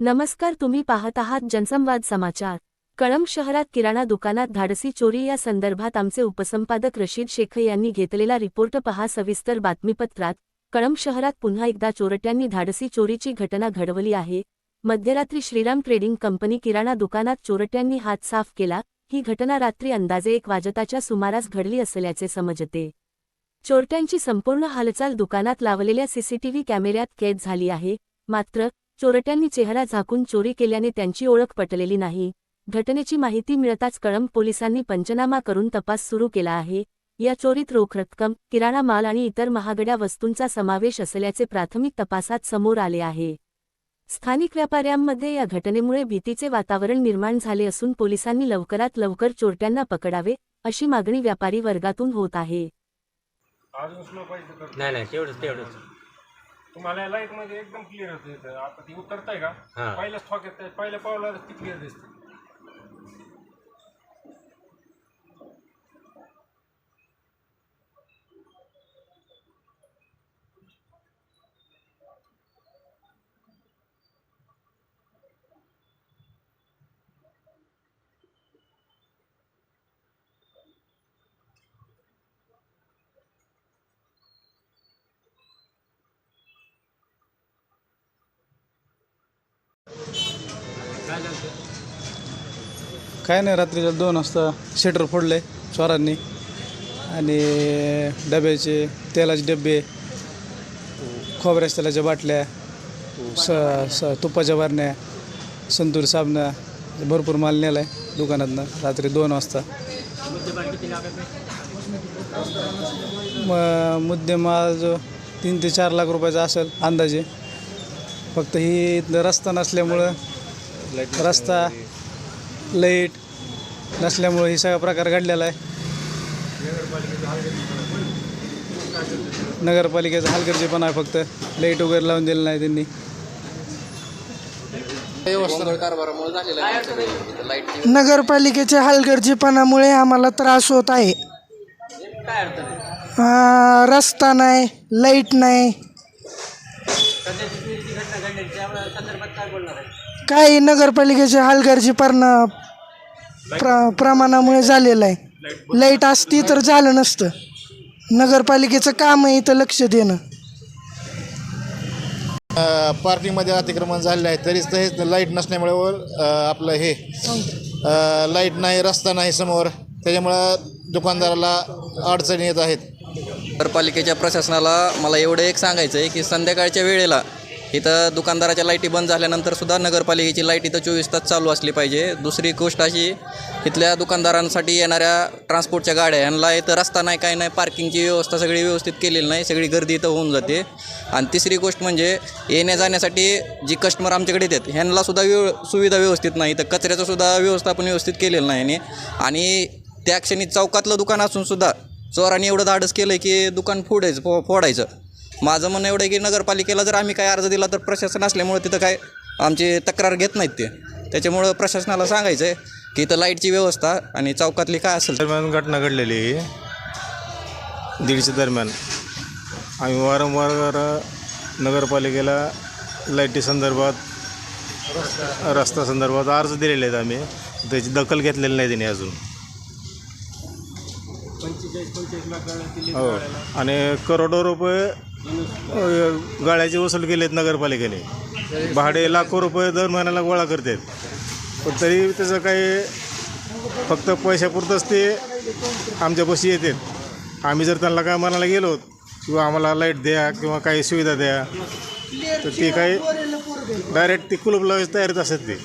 नमस्कार तुम्ही पाहत आहात जनसंवाद समाचार. कळंब शहरात किराणा दुकानात धाडसी चोरी या संदर्भात आमचे उपसंपादक रशीद शेख यांनी घेतलेला रिपोर्ट पहा. सविस्तर बातमीपत्रात कळंब शहरात पुन्हा एकदा चोरट्यांनी धाडसी चोरीची घटना घडवली आहे. मध्यरात्री श्रीराम ट्रेडिंग कंपनी किराणा दुकानात चोरट्यांनी हात साफ केला. ही घटना रात्री अंदाजे एक वाजताच्या सुमारास घडली असल्याचे समजते. चोरट्यांची संपूर्ण हालचाल दुकानात लावलेल्या सीसीटीव्ही कॅमेऱ्यात कैद झाली आहे. मात्र चोरट्यांनी चेहरा झाकून चोरी केल्याने त्यांची ओळख पटलेली नाही. घटनेची माहिती मिळताच कळंब पोलिसांनी पंचनामा करून तपास सुरू केला आहे. या चोरीत रोख रक्कम किराणा माल आणि इतर महागड्या वस्तूंचा समावेश असल्याचे प्राथमिक तपासात समोर आले आहे. स्थानिक व्यापाऱ्यांमध्ये या घटनेमुळे भीतीचे वातावरण निर्माण झाले असून पोलिसांनी लवकरात लवकर चोरट्यांना पकडावे अशी मागणी व्यापारी वर्गातून होत आहे. तुम्हाला लाइटमध्ये एकदम क्लिअर होते. आता ती उतरताय का हा. पहिल्याच ठोक्यात पहिल्या पावला ती क्लिअर दिसते काय नाही रात्रीच्या दोन वाजता शटर फोडले चोरांनी. आणि डब्याचे तेलाचे डबे खोबऱ्याच्या तेलाच्या बाटल्या स स तुपाच्या बारण्या संतूर साबणा भरपूर माल नेला आहे दुकानातनं रात्री दोन वाजता. म मुद्देमाल जो तीन ते चार लाख रुपयाचा असेल अंदाजे. फक्त ही रस्ता नसल्यामुळं रस्ता लाइट नसल्यामुळे हे सगळा प्रकार घडलेला आहे. नगरपालिकेचा हलगर्जीपणा आहे फक्त. लाइट वगैरे लावून दिलं नाही त्यांनी. नगरपालिकेच्या हलगर्जीपणामुळे आम्हाला त्रास होत आहे. रस्ता नाही लाइट नाही. काही नगरपालिकेच्या हलगर्जीपणा प्र प्रमाणामुळे झालेलं आहे. लाइट असती तर झालं नसतं. नगरपालिकेचं काम आहे इथं लक्ष देणं. पार्किंगमध्ये अतिक्रमण झालेलं आहे तरीच तरीच लाइट नसल्यामुळे वर आपलं हे लाइट नाही रस्ता नाही समोर. त्याच्यामुळं दुकानदाराला अडचणी येत आहेत. नगरपालिकेच्या प्रशासनाला मला एवढं एक सांगायचं आहे की संध्याकाळच्या वेळेला इथं दुकानदाराच्या लाईटी बंद झाल्यानंतर सुद्धा नगरपालिकेची लाइट इथं चोवीस तास चालू असली पाहिजे. दुसरी गोष्ट अशी इथल्या दुकानदारांसाठी येणाऱ्या ट्रान्सपोर्टच्या गाड्या यांना इथं रस्ता नाही काय नाही पार्किंगची व्यवस्था सगळी व्यवस्थित केलेली नाही सगळी गर्दी इथं होऊन जाते. आणि तिसरी गोष्ट म्हणजे येण्या जाण्यासाठी जी कस्टमर आमच्याकडे येतात ह्यांना सुद्धा व्यव सुविधा व्यवस्थित नाही. तर कचऱ्याचंसुद्धा व्यवस्थापन व्यवस्थित केलेलं नाही यांनी. आणि त्या क्षणी चौकातलं दुकान असूनसुद्धा चोराने चोरांनी एवढं धाडस केलं की दुकान फोडायचं फो फोडायचं. माझं म्हणणं एवढं आहे की नगरपालिकेला जर आम्ही काय अर्ज दिला तर प्रशासन असल्यामुळे तिथं काय आमची तक्रार घेत नाहीत ते. त्याच्यामुळं प्रशासनाला सांगायचं आहे की इथं लाईटची व्यवस्था आणि चौकातली काय असेल दरम्यान घटना घडलेली दीडशे दरम्यान. आम्ही वारंवार नगरपालिकेला लाईटी संदर्भात रस्ता संदर्भात अर्ज दिलेले आहेत आम्ही. त्याची दखल घेतलेली नाही त्यांनी अजून. हो. आणि करोडो रुपये गाळ्याचे वसूल केलेत नगरपालिकेने. भाडे लाखो रुपये दर महिन्याला गोळा करतात. पण तरी त्याचं काही फक्त पैशापुरतंच ते आमच्यापाशी येतात. आम्ही जर त्यांना काय म्हणायला गेलो किंवा आम्हाला लाइट द्या किंवा काही सुविधा द्या तर ते काही डायरेक्ट ती कुलूप लावायची तयारीत असतात ते.